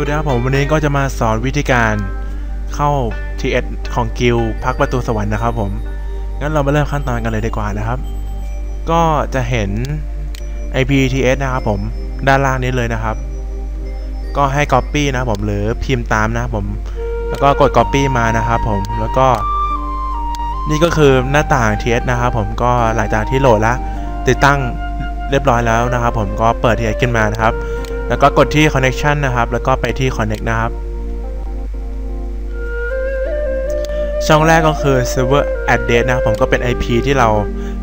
วัสดีครับผมวันนี้ก็จะมาสอนวิธีการเข้า TS ของกิลพักประตูสวรรค์นะครับผม งั้นเรามาเริ่มขั้นตอนกันเลยดีกว่านะครับ ก็จะเห็น IP TS นะครับผมด้านล่างนี้เลยนะครับ ก็ให้ Copy นะครับผมหรือพิมพ์ตามนะครับผม แล้วก็กด Copy มานะครับผมแล้วก็ นี่ก็คือหน้าต่าง TS นะครับผมก็หลังจากที่โหลดแล้วติดตั้งเรียบร้อยแล้วนะครับผมก็เปิด TS ขึ้นมานะครับ แล้วก็กดที่ connection นะครับ แล้วก็ไปที่ connect นะครับ ช่องแรกก็คือ server address นะครับผมก็เป็น IP ที่เรา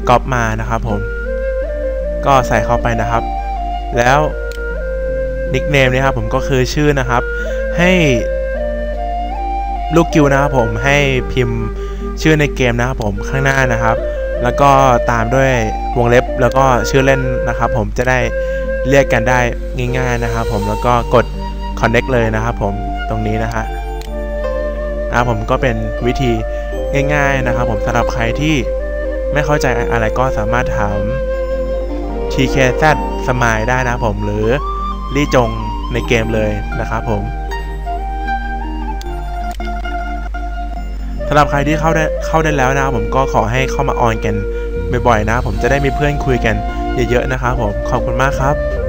ก๊อปมานะครับผม ก็ใส่เข้าไปนะครับ แล้ว nickname นี่ครับผมก็คือชื่อนะครับ ให้ลูกกิวนะครับผมให้พิมพ์ชื่อในเกมนะครับผมข้างหน้านะครับ แล้วก็ตามด้วยวงเล็บแล้วก็ชื่อเล่นนะครับ ผมจะได้ เรียกกันได้ง่าย ๆนะครับผมแล้วก็กด connect เลยนะครับผมตรงนี้นะฮะนะผมก็เป็นวิธีง่าย ๆนะครับ ผมสำหรับใครที่ไม่เข้าใจอะไรก็สามารถถาม TKZ สมายได้นะผมหรือลี่จงในเกมเลยนะครับผมสำหรับใครที่เข้าได้เข้าได้แล้วนะครับผมก็ขอให้เข้ามาออนกันบ่อยๆนะผมจะได้มีเพื่อนคุยกัน เยอะๆนะครับผมขอบคุณมากครับ